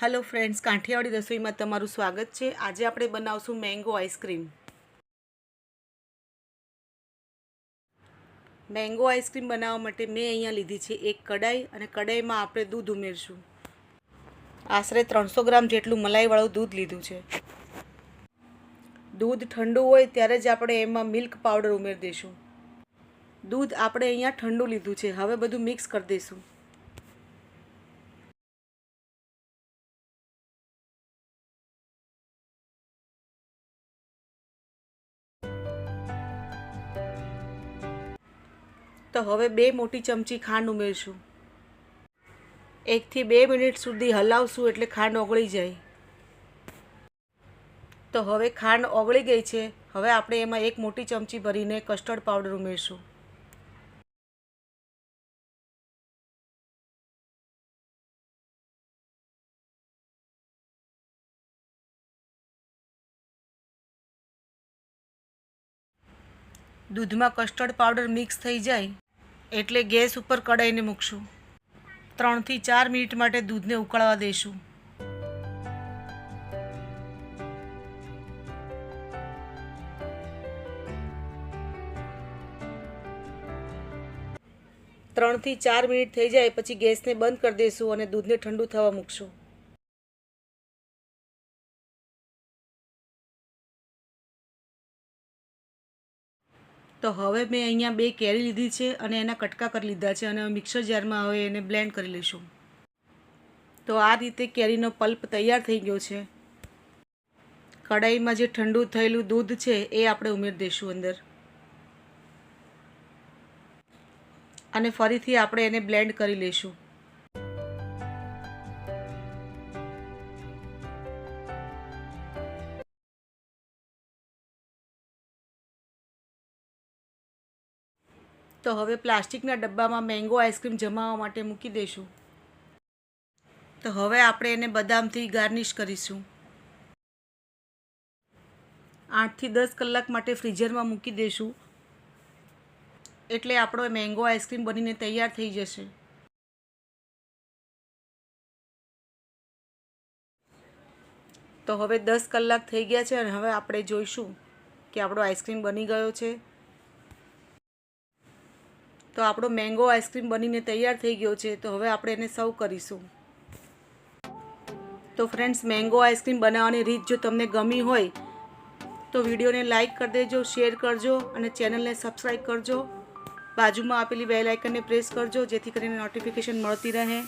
Hello friends કાંઠિયાવાડી રસોઈમાં તમારું સ્વાગત છે. આજે આપણે બનાવશું મેંગો આઈસ્ક્રીમ મેંગો આઈસ્ક્રીમ બનાવવા માટે મેં અહીંયા લીધી છે એક કડાઈ અને કડાઈમાં આપણે દૂધ ઉમેરશું. આશરે ત્રણસો ગ્રામ જેટલું મલાઈવાળું દૂધ લીધું છે. દૂધ ઠંડુ હોય ત્યારે જ આપણે એમાં મિલ્ક પાવડર ઉમેરી દઈશું. દૂધ આપણે અહીંયા ઠંડુ લીધું છે. હવે બધું મિક્સ કરી દઈશું. તો હવે બે મોટી ચમચી ખાંડ ઉમેરશું. એકથી બે મિનિટ સુધી હલાવશું એટલે ખાંડ ઓગળી જાય. તો હવે ખાંડ ઓગળી ગઈ છે. હવે આપણે એમાં એક મોટી ચમચી ભરીને કસ્ટર્ડ પાવડર ઉમેરશું. દૂધમાં કસ્ટર્ડ પાવડર મિક્સ થઈ જાય. એટલે ગેસ ઉપર કડાઈને મૂકશું. ત્રણથી ચાર મિનિટ માટે દૂધને ઉકળવા દઈશું ત્રણથી ચાર મિનિટ થઈ જાય પછી ગેસને બંધ કરી દઈશું અને દૂધને ઠંડુ થવા મૂકશું. તો હવે મેં અહીંયા બે કેરી લીધી છે અને એના કટકા કરી લીધા છે અને મિક્સર જારમાં હવે એને બ્લેન્ડ કરી લઈશું. તો આ રીતે કેરીનો પલ્પ તૈયાર થઈ ગયો છે. કડાઈમાં જે ઠંડુ થયેલું દૂધ છે એ આપણે ઉમેરી દઈશું અંદર. અને ફરીથી આપણે એને બ્લેન્ડ કરી લઈશું. તો હવે પ્લાસ્ટિકના ડબ્બામાં મેંગો આઈસ્ક્રીમ જમાવવા માટે મૂકી દઈશું તો હવે આપણે એને બદામથી ગાર્નિશ કરીશું. આઠથી દસ કલાક માટે ફ્રીઝરમાં મૂકી દઈશું એટલે આપણો મેંગો આઈસ્ક્રીમ બનીને તૈયાર થઈ જશે. તો હવે દસ કલાક થઈ ગયા છે અને હવે આપણે જોઈશું કે આપણો આઈસ્ક્રીમ બની ગયો છે. તો આપણો મેંગો આઈસ્ક્રીમ બનીને તૈયાર થઈ ગયો છે, તો હવે આપણે એને સર્વ કરીશું. તો ફ્રેન્ડ્સ મેંગો આઈસ્ક્રીમ બનાવવાની રીત જો તમને ગમી હોય, તો વિડીયોને લાઇક કરી દેજો શેર કરજો અને ચેનલને સબસ્ક્રાઈબ કરજો. બાજુમાં આપેલી બેલ પ્રેસ કરજો, જેથી કરીને નોટિફિકેશન મળતી રહે.